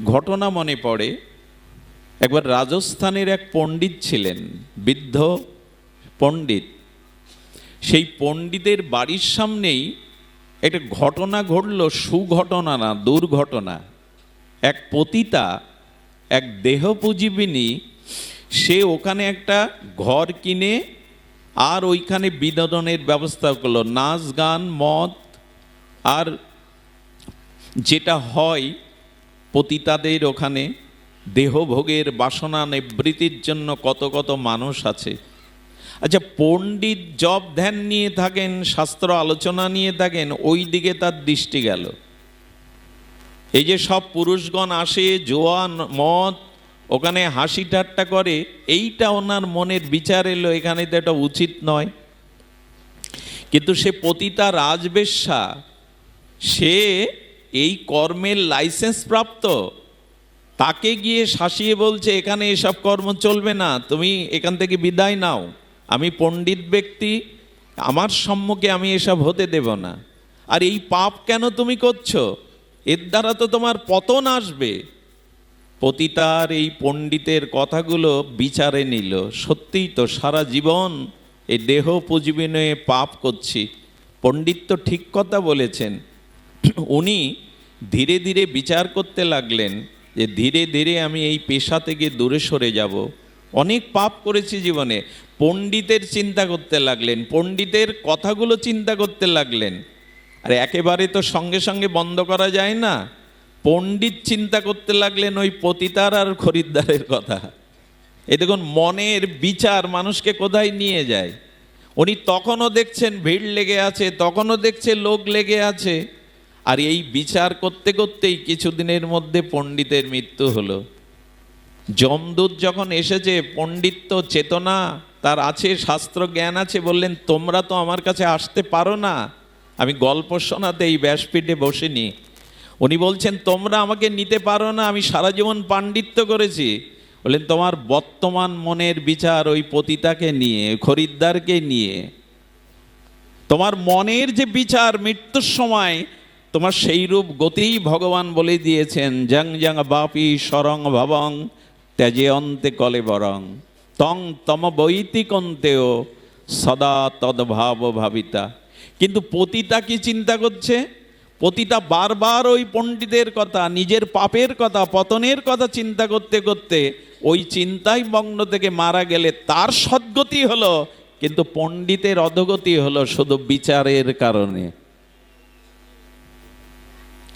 ঘটনা মনে পড়ে। একবার রাজস্থানের এক পণ্ডিত ছিলেন, বৃদ্ধ পণ্ডিত। সেই পণ্ডিতের বাড়ির সামনেই একটা ঘটনা ঘটল, সুঘটনা না, দুর্ঘটনা। এক পতিতা, এক দেহপুজীবিনী, সে ওখানে একটা ঘর কিনে আর ওইখানে বিনোদনের ব্যবস্থা করল। নাচ, গান, মদ আর যেটা হয় পতিতাদের ওখানে দেহভোগের বাসনা নিবৃত্তির জন্য কত কত মানুষ আছে। আচ্ছা পণ্ডিত জব ধ্যান নিয়ে থাকেন, শাস্ত্র আলোচনা নিয়ে থাকেন ওই দিকে তার দৃষ্টি গেল। এই যে সব পুরুষগণ আসে, জোয়ান, মদ, ওখানে হাসি ঠাট্টা করে, এইটা ওনার মনের বিচার এলো, এখানে তো এটা উচিত নয়। কিন্তু সে পতিতা রাজবেশ্যা, সে এই কর্মের লাইসেন্স প্রাপ্ত? তাকে গিয়ে শাসিয়ে বলছে, এখানে এসব কর্ম চলবে না, তুমি এখান থেকে বিদায় নাও। আমি পণ্ডিত ব্যক্তি, আমার সম্মুখে আমি এসব হতে দেব না। আর এই পাপ কেন তুমি করছ? এর দ্বারা তো তোমার পতন আসবে। পতিতার এই পণ্ডিতের কথাগুলো বিচারে নিল। সত্যিই তো সারা জীবন এই দেহ পুজবিনয়ে পাপ করছি। পণ্ডিত তো ঠিক কথা বলেছেন। উনি ধীরে ধীরে বিচার করতে লাগলেন যে ধীরে ধীরে আমি এই পেশা থেকে দূরে সরে যাব। অনেক পাপ করেছি জীবনে। পণ্ডিতের চিন্তা করতে লাগলেন, পণ্ডিতের কথাগুলো চিন্তা করতে লাগলেন। আর একেবারে তো সঙ্গে সঙ্গে বন্ধ করা যায় না। পণ্ডিত চিন্তা করতে লাগলেন ওই পতিতার আর খরিদ্দারের কথা। এ দেখুন, মনের বিচার মানুষকে কোথায় নিয়ে যায়? উনি তখনও দেখছেন ভিড় লেগে আছে, তখনও দেখছে লোক লেগে আছে। আর এই বিচার করতে করতেই কিছুদিনের মধ্যে পণ্ডিতের মৃত্যু হলো। যমদূত যখন এসেছে, পণ্ডিত তো চেতনা, তার আছে শাস্ত্র জ্ঞান আছে, বললেন, তোমরা তো আমার কাছে আসতে পারো না। আমি গল্প শোনাতে এই ব্যাসপীঠে বসিনি। উনি বলছেন, তোমরা আমাকে নিতে পারো না, আমি সারা জীবন পাণ্ডিত্য করেছি। বললেন, তোমার বর্তমান মনের বিচার ওই পতিতাকে নিয়ে, খরিদ্দারকে নিয়ে। তোমার মনের যে বিচার মৃত্যুর সময় তোমার সেই রূপ গতিই ভগবান বলে দিয়েছেন জং জং বাপি সরং ভবং ত্যাজে অন্তে কলে বরং। তং তম বৈতিকন্তেও সদা তদ্ভাব ভাবিতা। কিন্তু পতিতা কি চিন্তা করছে? পতিতা বারবার ওই পণ্ডিতের কথা, নিজের পাপের কথা, পতনের কথা চিন্তা করতে করতে ওই চিন্তায় মগ্ন থেকে মারা গেলে তার সদ্গতি হলো, কিন্তু পণ্ডিতের অধগতি হলো শুধু বিচারের কারণে।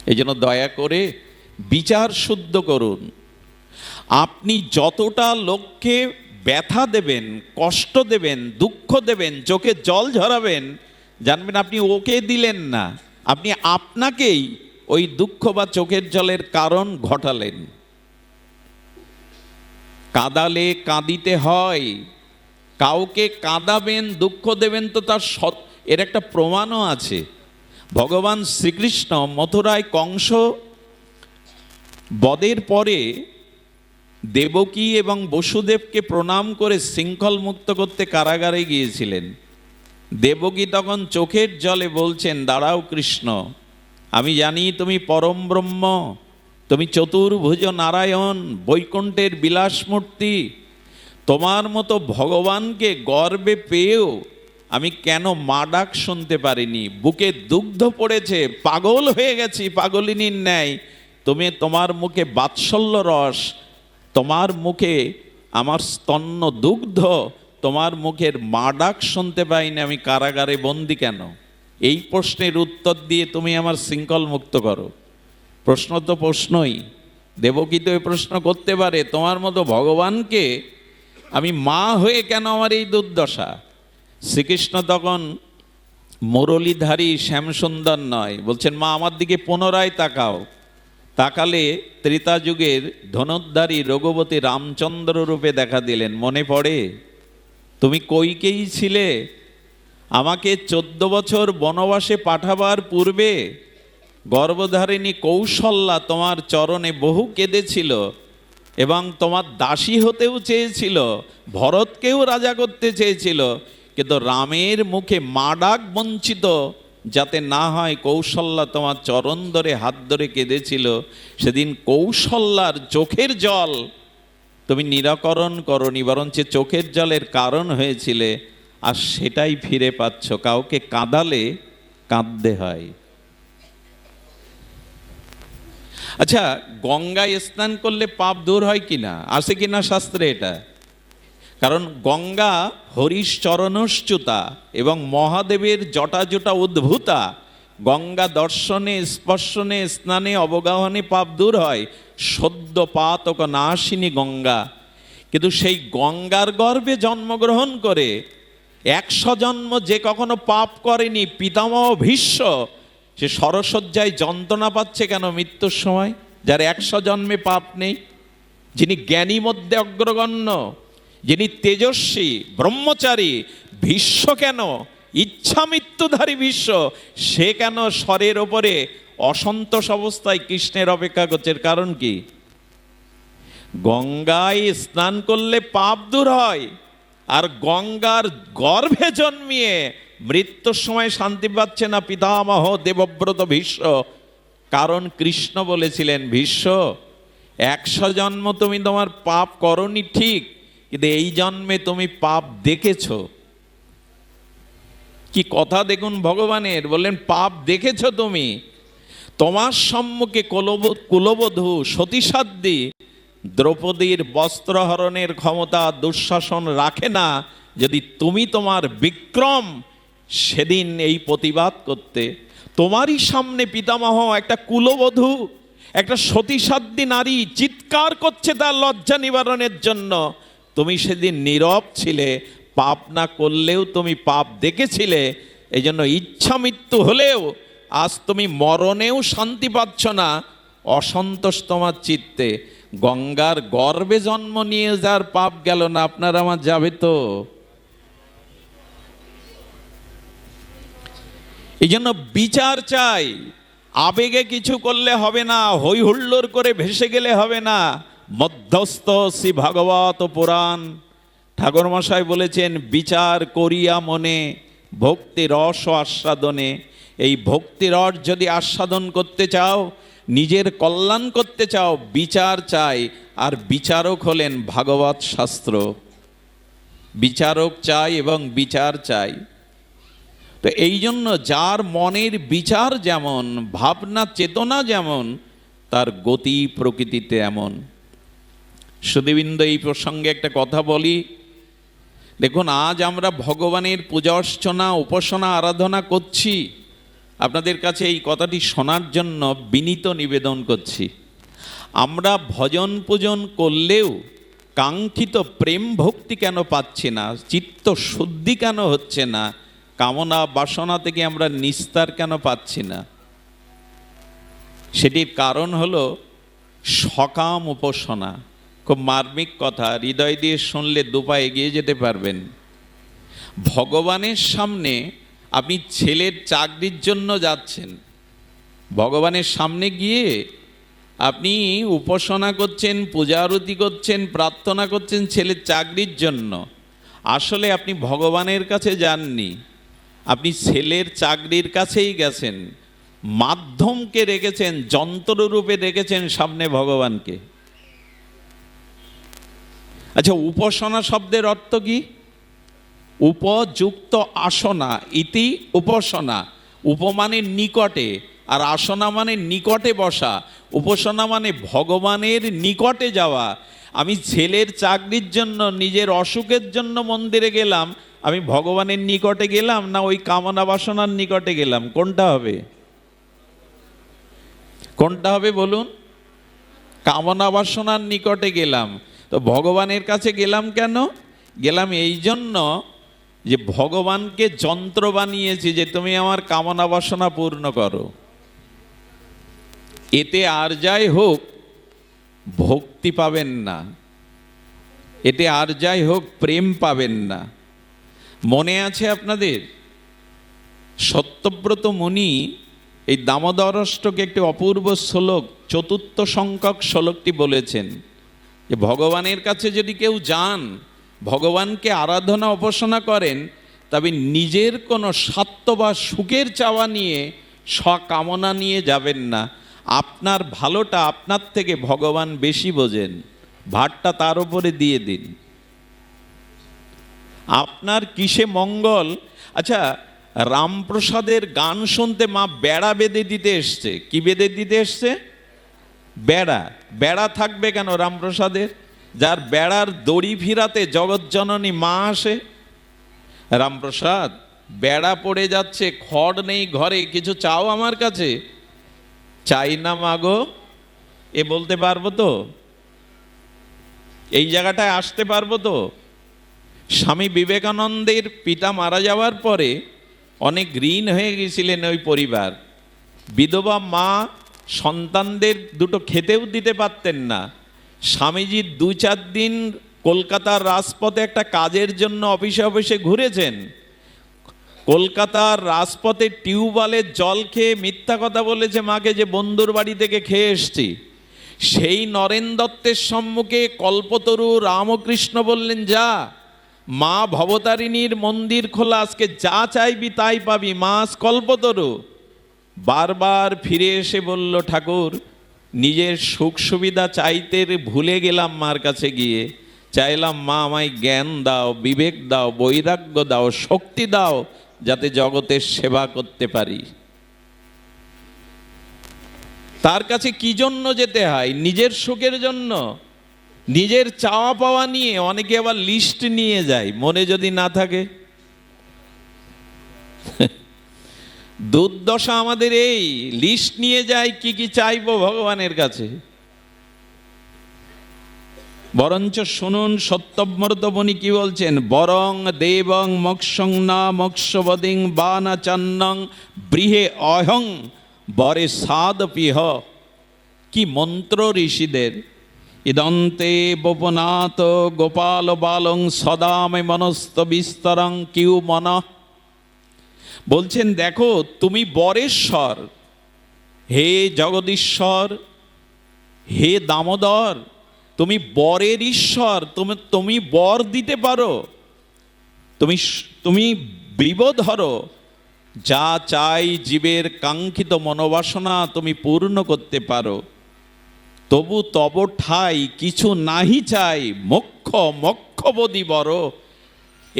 এই জন্য দয়া করে বিচার শুদ্ধ করুন। আপনি যতটা লোককে ব্যথা দেবেন, কষ্ট দেবেন, দুঃখ দেবেন, চোখে জল ঝরাবেন, জানবেন আপনি ওকে দিলেন না, আপনি আপনাকেই ওই দুঃখ বা চোখের জলের কারণ ঘটালেন। কাদালে কাঁদিতে হয়, কাউকে কাঁদাবেন, দুঃখ দেবেন তো তার এর একটা প্রমাণও আছে। ভগবান শ্রীকৃষ্ণ মথুরায় কংস বদের পরে দেবকী এবং বসুদেবকে প্রণাম করে শৃঙ্খল মুক্ত করতে কারাগারে গিয়েছিলেন। দেবকী তখন চোখের জলে বলছেন, দাঁড়াও কৃষ্ণ, আমি জানি তুমি পরম ব্রহ্ম, তুমি চতুর্ভুজ নারায়ণ, বৈকুণ্ঠের বিলাসমূর্তি, তোমার মতো ভগবানকে গর্বে পেয়েও আমি কেন মা ডাক শুনতে পারিনি? বুকে দুগ্ধ পড়েছে, পাগল হয়ে গেছি, পাগলিনীর ন্যায়। তুমি তোমার মুখে বাৎসল্য রস, তোমার মুখে আমার স্তন্য দুগ্ধ, তোমার মুখের মা ডাক শুনতে পাইনি আমি কারাগারে বন্দি কেন? এই প্রশ্নের উত্তর দিয়ে তুমি আমার শৃঙ্খল মুক্ত করো। প্রশ্ন তো প্রশ্নই। দেবকী তো প্রশ্ন করতে পারে, তোমার মতো ভগবানকে আমি মা হয়ে কেন আমার এই দুর্দশা? শ্রীকৃষ্ণ তখন মুরলীধারী শ্যামসুন্দর নয়। বলছেন, মা, আমার দিকে পুনরায় তাকাও। তাকালে ত্রেতা যুগের ধনুদ্ধারী রঘুবতী রামচন্দ্র রূপে দেখা দিলেন। মনে পড়ে, তুমি কইকেই ছিলে? আমাকে চোদ্দ বছর বনবাসে পাঠাবার পূর্বে গর্ভধারিণী কৌশল্যা তোমার চরণে বহু কেঁদেছিল এবং তোমার দাসী হতেও চেয়েছিল, ভরতকেও রাজা করতে চেয়েছিল। কিন্তু রামের মুখে মাডাক বঞ্চিত যাতে না হয় কৌশল্যা তোমার চরণ ধরে, হাত ধরে কেঁদেছিল। সেদিন কৌশল্যার চোখের জল তুমি নিরাকরণ করো করনি, বরঞ্চ চোখের জলের কারণ হয়েছিলে আর সেটাই ফিরে পাচ্ছ। কাউকে কাঁদালে কাঁদতে হয়। আচ্ছা গঙ্গায় স্নান করলে পাপ দূর হয় কিনা? আছে কিনা শাস্ত্রে এটা? কারণ গঙ্গা হরিশ চরণশ্চ্যুতা এবং মহাদেবের জটা জটাজটা উদ্ভূতা। গঙ্গা দর্শনে, স্পর্শনে, স্নানে, অবগাহনে পাপ দূর হয়। সদ্য পাতক নাশিনী গঙ্গা। কিন্তু সেই গঙ্গার গর্ভে জন্মগ্রহণ করে একশো জন্ম যে কখনো পাপ করেনি, পিতামহ ভীষ্ম, সে সরসজ্জায় যন্ত্রণা পাচ্ছে কেন মৃত্যুর সময়? যার একশো জন্মে পাপ নেই, যিনি জ্ঞানী মধ্যে অগ্রগণ্য যিনি তেজস্বী, ব্রহ্মচারী, ভীষ্ম কেন? ইচ্ছা মৃত্যুধারী ভীষ্ম, সে কেন স্বরের ওপরে অসন্তোষ অবস্থায় কৃষ্ণের অপেক্ষা করছে? কারণ কি? গঙ্গায় স্নান করলে পাপ দূর হয় আর গঙ্গার গর্ভে জন্মিয়ে মৃত্যুর সময় শান্তি পাচ্ছে না পিতামহ দেবব্রত ভীষ্ম। কারণ কৃষ্ণ বলেছিলেন, ভীষ্ম, একশো জন্ম তুমি তোমার পাপ করনি ঠিক কিন্তু এই জন্মে তুমি পাপ দেখেছ। কি কথা দেখুন ভগবানের? বললেন, পাপ দেখেছ তুমি? তোমার সম্মুখে কুলবধূ, সতীসাধ্যী, দ্রৌপদীর বস্ত্রহরণের ক্ষমতা দুঃশাসন রাখে না। যদি তুমি তোমার বিক্রম সেদিন এই প্রতিবাদ করতে, তোমারই সামনে পিতামহ, একটা কুলবধূ, একটা সতীসাধ্যী নারী চিৎকার করছে তার লজ্জা নিবারণের জন্য তুমি সেদিন নীরব ছিলে, পাপ না করলেও তুমি পাপ দেখেছিলে এই জন্য ইচ্ছা মৃত্যু হলেও আজ তুমি মরণেও শান্তি পাচ্ছ না। অসন্তোষ তোমার চিত্তে, গঙ্গার গর্বে জন্ম নিয়ে যার পাপ গেল না, আপনার আমার যাবে তো? এই জন্য বিচার চাই, আবেগে কিছু করলে হবে না হই হুল্লোড় করে ভেসে গেলে হবে না। মধ্যস্থ শ্রী ভাগবত পুরাণ। ঠাকুরমশাই বলেছেন, বিচার করিয়া মনে ভক্তি রস আস্বাদনে। এই ভক্তি রস যদি আস্বাদন করতে চাও, নিজের কল্যাণ করতে চাও, বিচার চাই। আর বিচারক হলেন ভাগবত শাস্ত্র। বিচারক চাই এবং বিচার চাই। তো এই জন্য যার মনের বিচার যেমন, ভাবনা, চেতনা যেমন, তার গতি প্রকৃতিতে এমন। সুদীবিন্দ এই প্রসঙ্গে একটা কথা বলি। দেখুন, আজ আমরা ভগবানের পূজা অর্চনা, উপাসনা, আরাধনা করছি। আপনাদের কাছে এই কথাটি শোনার জন্য বিনীত নিবেদন করছি। আমরা ভজন পূজন করলেও কাঙ্ক্ষিত প্রেম ভক্তি কেন পাচ্ছি না? চিত্ত শুদ্ধি কেন হচ্ছে না? কামনা, বাসনা থেকে আমরা নিস্তার কেন পাচ্ছি না? সেটির কারণ হলো সকাম উপাসনা। খুব মার্মিক কথা, হৃদয় দিয়ে শুনলে দুপা এগিয়ে যেতে পারবেন। ভগবানের সামনে আপনি ছেলের চাকরির জন্য যাচ্ছেন। ভগবানের সামনে গিয়ে আপনি উপাসনা করছেন, পূজা আরতি করছেন, প্রার্থনা করছেন ছেলের চাকরির জন্য। আসলে আপনি ভগবানের কাছে যাননি। আপনি ছেলের চাকরির কাছেই গেছেন। মাধ্যমকে রেখেছেন, যন্ত্ররূপে রেখেছেন সামনে ভগবানকে। আচ্ছা উপাসনা শব্দের অর্থ কি? উপযুক্ত আসনা, ইতি উপাসনা। উপমানের নিকটে, আর আসনা মানে নিকটে বসা। উপাসনা মানে ভগবানের নিকটে যাওয়া। আমি ছেলের চাকরির জন্য, নিজের অসুখের জন্য মন্দিরে গেলাম। আমি ভগবানের নিকটে গেলাম, না ওই কামনা বাসনার নিকটে গেলাম? কোনটা হবে? কোনটা হবে বলুন? কামনা বাসনার নিকটে গেলাম। তো ভগবানের কাছে গেলাম কেন? গেলাম এই জন্য যে ভগবানকে যন্ত্র বানিয়েছি যে তুমি আমার কামনা বাসনা পূর্ণ করো। এতে আর যাই হোক, ভক্তি পাবেন না। এতে আর যাই হোক, প্রেম পাবেন না। মনে আছে আপনাদের? সত্যব্রত মুনি এই দামোদরষ্টকে একটি অপূর্ব শ্লোক, চতুর্থ সংখ্যক শ্লোকটি বলেছেন। যে ভগবানের কাছে যদি কেউ যান, ভগবানকে আরাধনা, উপাসনা করেন, তবে নিজের কোনো স্বার্থ বা সুখের চাওয়া নিয়ে স্বকামনা নিয়ে যাবেন না। আপনার ভালোটা আপনার থেকে ভগবান বেশি বোঝেন। ভারটা তার উপরে দিয়ে দিন। আপনার কিসে মঙ্গল? আচ্ছা রামপ্রসাদের গান শুনতে মা বেড়া বেঁধে দিতে এসছে। কি বেঁধে দিতে এসছে? বেড়া বেড়া থাকবে কেন রামপ্রসাদের? যার বেড়ার দড়ি ফিরাতে জগৎজননী মা আসে। রামপ্রসাদ, বেড়া পড়ে যাচ্ছে, খড় নেই ঘরে, কিছু চাও আমার কাছে? চাই না মাগো এ বলতে পারব তো? এই জায়গাটায় আসতে পারব তো? স্বামী বিবেকানন্দের পিতা মারা যাওয়ার পরে অনেক ঋণ হয়ে গেছিলেন ওই পরিবার। বিধবা মা সন্তানদের দুটো খেতেও দিতে পারতেন না। স্বামীজি দু চার দিন কলকাতার রাজপথে একটা কাজের জন্য অফিসে অফিসে ঘুরেছেন। কলকাতার রাজপথে টিউবওয়েলের জল খেয়ে মিথ্যা কথা বলেছে মাকে যে বন্ধুর বাড়ি থেকে খেয়ে এসছি। সেই নরেন দত্তের সম্মুখে কল্পতরু রামকৃষ্ণ বললেন, যা, মা ভবতারিণীর মন্দির খোলা, আজকে যা চাইবি তাই পাবি মাস কল্পতরু। বারবার ফিরে এসে বলল, ঠাকুর, নিজের সুখ সুবিধা চাইতে ভুলে গেলাম মার কাছে গিয়ে। চাইলাম মা আমায় জ্ঞান দাও, বিবেক দাও, বৈরাগ্য দাও, শক্তি দাও, যাতে জগতের সেবা করতে পারি। তার কাছে কি জন্য যেতে হয়? নিজের সুখের জন্য? নিজের চাওয়া পাওয়া নিয়ে অনেকে আবার লিস্ট নিয়ে যায়, মনে যদি না থাকে। দুর্দশা আমাদের এই। লিস্ট নিয়ে যায় কি কি চাইব ভগবানের কাছে। বরঞ্চ শুনুন সত্যব্রতমণি কি বলছেন? বরং দেবং মক্ষং না মৎস্যবদিং বা না চান্নং বৃহে অহং বরে সাদ পিহ। কি মন্ত্র ঋষিদের? ইদন্তে বপনাথ গোপাল বালং সদামে মনস্ত বিস্তরং কিউ মন বলছেন, দেখো, তুমি বরেশ্বর। হে জগদীশ্বর, হে দামোদর, তুমি বরের ঈশ্বর, তুমি তুমি বর দিতে পারো। তুমি তুমি বিবোধরো যা চাই জীবের কাঙ্ক্ষিত মনোবাসনা তুমি পূর্ণ করতে পারো। তবু তব ঠাই, কিছু নাহি চাই, মক্ষ মক্ষবদি বড়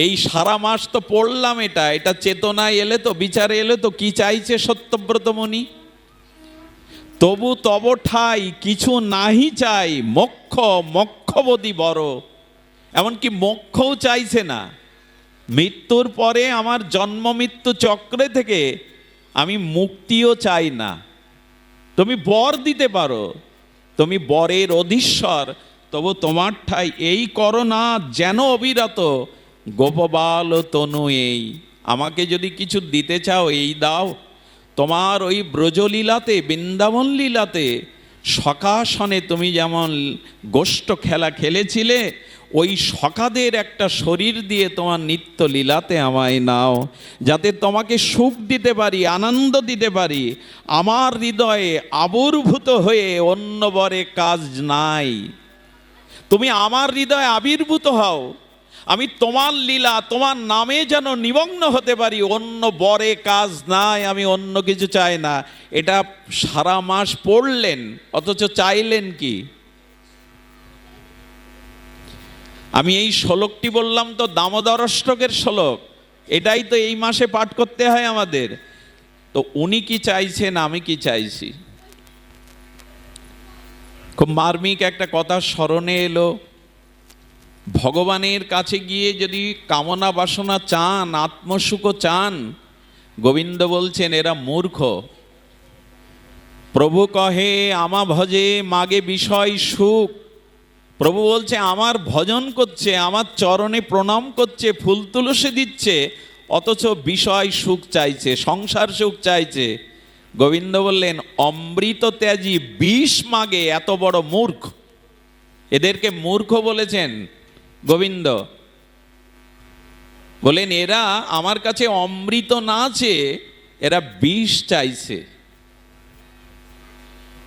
এই সারা মাস তো পড়লাম এটা এটা চেতনায় এলে তো, বিচারে এলে তো কি চাইছে সত্যব্রত মণি তবু তব ঠাই, কিছু নাহি চাই, মক্ষ মক্ষবদি বড়। এমনকি মক্ষও চাইছে না। মৃত্যুর পরে আমার জন্ম মৃত্যু চক্রে থেকে আমি মুক্তিও চাই না। তুমি বর দিতে পারো, তুমি বরের অধীশ্বর, তবু তোমার ঠাই এই করো না যেন অবিরত গোপবাল তনু এই। আমাকে যদি কিছু দিতে চাও, এই দাও। তোমার ওই ব্রজলীলাতে, বৃন্দাবন লীলাতে, সকাশনে তুমি যেমন গোষ্ঠ খেলা খেলেছিলে, ওই সকাদের একটা শরীর দিয়ে তোমার নিত্য লীলাতে আমায় নাও, যাতে তোমাকে সুখ দিতে পারি, আনন্দ দিতে পারি। আমার হৃদয়ে আবির্ভূত হয়ে অন্য বরে কাজ নাই। তুমি আমার হৃদয়ে আবির্ভূত হও। আমি তোমার লীলা, তোমার নামে যেন নিমগ্ন হতে পারি, অন্য বরে কাজ নাই, আমি অন্য কিছু চাই না। এটা সারা মাস পড়লেন, অথচ চাইলেন কি? আমি এই শ্লোকটি বললাম তো দামোদর অষ্টকের শ্লোক, এটাই তো এই মাসে পাঠ করতে হয় আমাদের। তো উনি কি চাইছেন, আমি কি চাইছি? খুব মার্মিক একটা কথা স্মরণে এলো ভগবানের কাছে গিয়ে যদি কামনা বাসনা চান, আত্মসুখ চান, গোবিন্দ বলছেন, এরা মূর্খ। প্রভু কহে, আমা ভজে, মাগে বিষয় সুখ। প্রভু বলছে, আমার ভজন করছে, আমার চরণে প্রণাম করছে, ফুল তুলসী দিচ্ছে, অথচ বিষয় সুখ চাইছে, সংসার সুখ চাইছে। গোবিন্দ বললেন, অমৃত ত্যাজি বিষ মাগে, এত বড় মূর্খ। এদেরকে মূর্খ বলেছেন। গোবিন্দ। বলেন, এরা আমার কাছে অমৃত না আছে এরা বিষ চাইছে।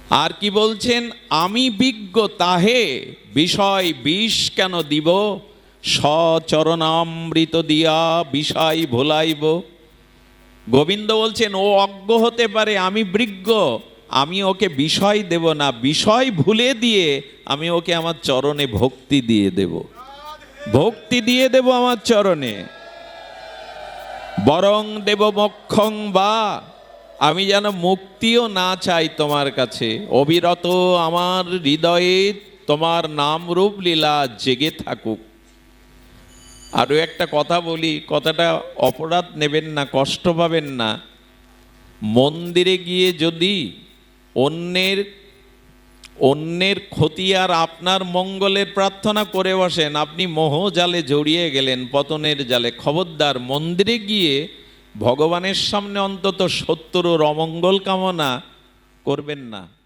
আর কি বলছেন, আমি বিজ্ঞ, তাহে বিষয় বিষ কেন দিব? সচরণামৃত দিয়া বিষয় ভোলাইব। গোবিন্দ বলছেন, ও অজ্ঞ হতে পারে, আমি বৃজ্ঞ। আমি ওকে বিষয় দেব না। বিষয় ভুলে দিয়ে আমি ওকে আমার চরণে ভক্তি দিয়ে দেব। ভক্তি দিয়ে দেব আমার চরণে। বরং দেব মক্ষং বা আমি যেন মুক্তিও না চাই তোমার কাছে। অবিরত আমার হৃদয়ে তোমার নাম রূপ লীলা জেগে থাকুক। আরও একটা কথা বলি, কথাটা অপরাধ নেবেন না, কষ্ট পাবেন না। মন্দিরে গিয়ে যদি অন্যের অন্যের ক্ষতি আর আপনার মঙ্গলের প্রার্থনা করে বসেন। আপনি মোহ জালে জড়িয়ে গেলেন, পতনের জালে। খবরদার, মন্দিরে গিয়ে ভগবানের সামনে অন্তত সত্তর অমঙ্গল কামনা করবেন না।